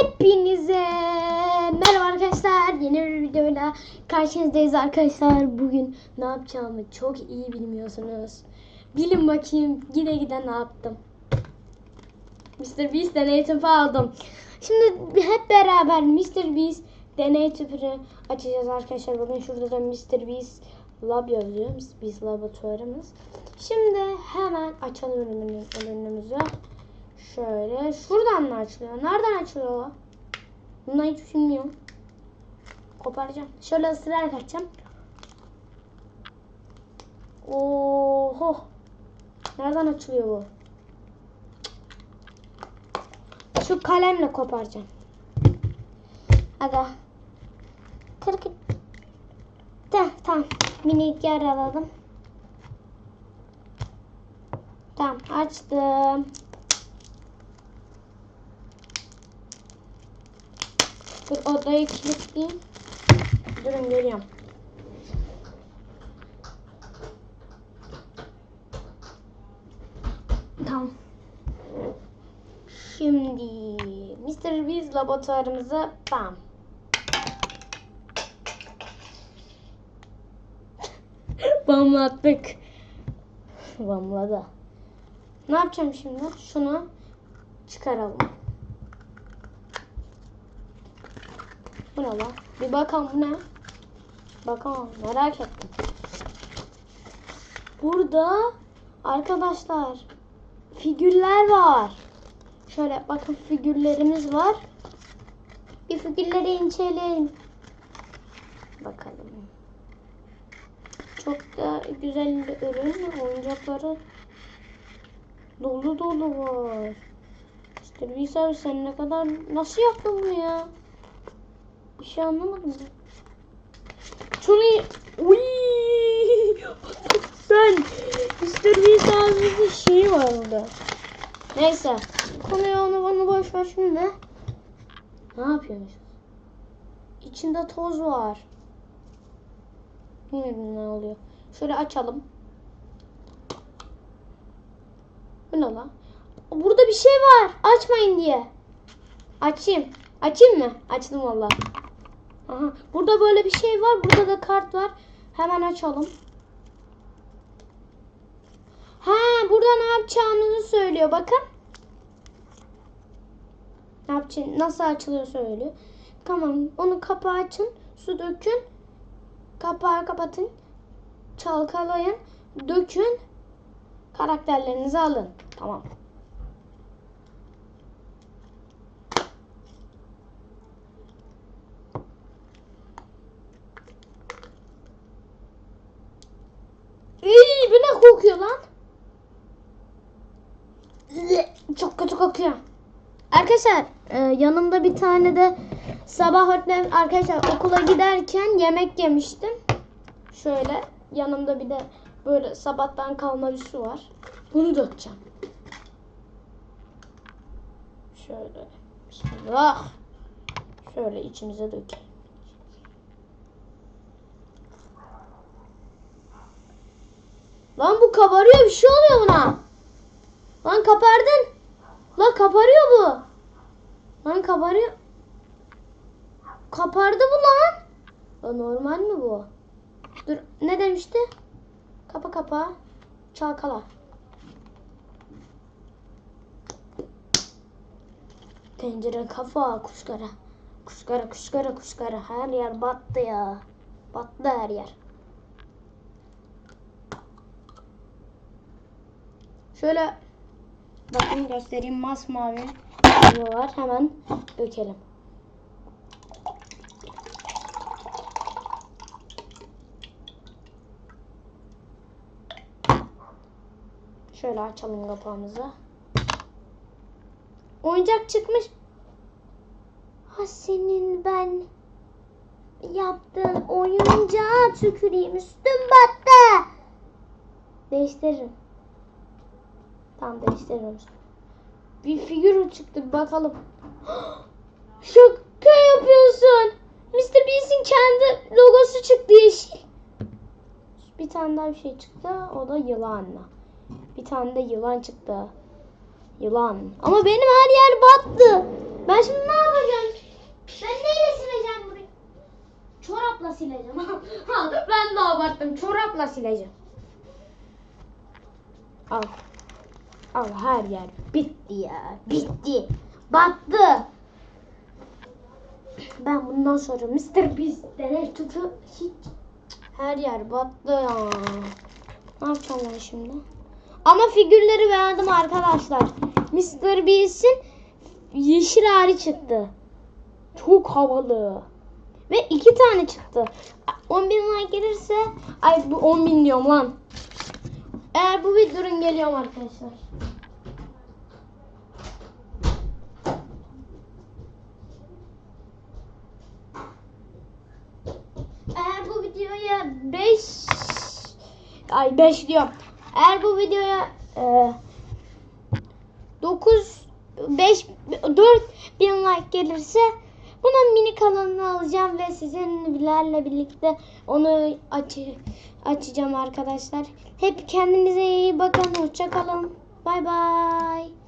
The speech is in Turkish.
Hepinize merhaba arkadaşlar. Yeni bir videoyla karşınızdayız arkadaşlar. Bugün ne yapacağımı çok iyi bilmiyorsunuz. Bilin bakayım gide gide ne yaptım. Mr. Beast deney tüpü aldım. Şimdi hep beraber Mr. Beast deney tüpünü açacağız arkadaşlar. Bakın şurada da Mr. Beast Lab yazıyor. Mr. Beast laboratuvarımız. Şimdi hemen açalım ürünümüzü. Şöyle. Şuradan mı açılıyor? Nereden açılıyor? Bundan hiç bilmiyorum. Koparacağım. Şöyle ısırarak açacağım. Oho. Nereden açılıyor bu? Şu kalemle koparacağım. Aga. Kırk. Tamam tamam. Minik yer alalım. Tamam açtım. Dur odayı kilitleyeyim. Durun geliyorum. Tamam. Şimdi Mr. Beast laboratuvarımıza bam. Bamlattık. Bamladı. Ne yapacağım şimdi? Şunu çıkaralım. Bu ne lan? Bir bakalım bu ne? Bakalım merak ettim. Burada arkadaşlar figürler var. Şöyle bakın figürlerimiz var. Bir figürleri inceleyin. Bakalım. Çok da güzel ürün. Oyuncakları dolu dolu var. İşte bir sen ne kadar nasıl yaptın bunu ya? Bir şey anlamadım. Şunu uy sen Mr. Beast ağzında şey var orada. Neyse. Konuyu onu bana boş ver şimdi. Ne yapıyormuş? İçinde toz var. Bilmiyorum ne oluyor. Şöyle açalım. Bu ne lan? Burada bir şey var. Açmayın diye. Açayım. Açayım mı? Açtım valla. Aha. Burada böyle bir şey var. Burada da kart var. Hemen açalım. Ha, burada ne yapacağımızı söylüyor. Bakın. Ne yapacağını, nasıl açılıyor söylüyor. Tamam. Onu kapağı açın. Su dökün. Kapağı kapatın. Çalkalayın. Dökün. Karakterlerinizi alın. Tamam. İyi, bu ne kokuyor lan? Çok kötü kokuyor. Arkadaşlar e, yanımda bir tane de sabah öğretmen arkadaşlar okula giderken yemek yemiştim. Şöyle yanımda bir de böyle sabahtan kalma bir su var. Bunu dökeceğim. Şöyle. Bismillah. Şöyle içimize dökeyim. Lan bu kabarıyor bir şey oluyor buna. Lan kapardın. Lan kabarıyor bu. Lan kabarıyor. Kapardı bu lan. Lan normal mi bu? Dur ne demişti? Kapa kapa. Çalkala. Tencere kafa kuşkara. Kuşkara kuşkara kuşkara. Her yer battı ya. Battı her yer. Şöyle bakın göstereyim masmavi bu var. Hemen dökelim. Şöyle açalım kapağımızı. Oyuncak çıkmış. Ha senin ben yaptığın oyuncağa tüküreyim. Üstüm battı. Değiştiririm. Tam değiştiriyoruz. Bir figür çıktı bakalım. Şaka yapıyorsun. Mr. Beast'in kendi logosu çıktı yeşil. Bir tane daha bir şey çıktı. O da yılanla. Bir tane de yılan çıktı. Yılan. Ama benim her yer battı. Ben şimdi ne yapacağım? Ben neyle sileceğim burayı? Çorapla sileceğim. Ha, ben de abarttım. Çorapla sileceğim. Al. Al her yer bitti ya. Bitti. Battı. Ben bundan sonra Mr. Beast'lere tutu hiç her yer battı ya. Ne yapacağım ben şimdi? Ama figürleri beğendim arkadaşlar. Mr. Beast'in yeşil hali çıktı. Çok havalı. Ve iki tane çıktı. 10 bin like gelirse ay bu 10 bin diyorum lan. Eğer bu bir durun geliyorum arkadaşlar. Eğer bu videoya 5 ay 5 diyorum. Eğer bu videoya e, 9 5 4 bin like gelirse bunun mini kanalını alacağım ve sizinlerle birlikte onu aç açacağım arkadaşlar. Hep kendinize iyi bakın. Hoşça kalın. Bay bay.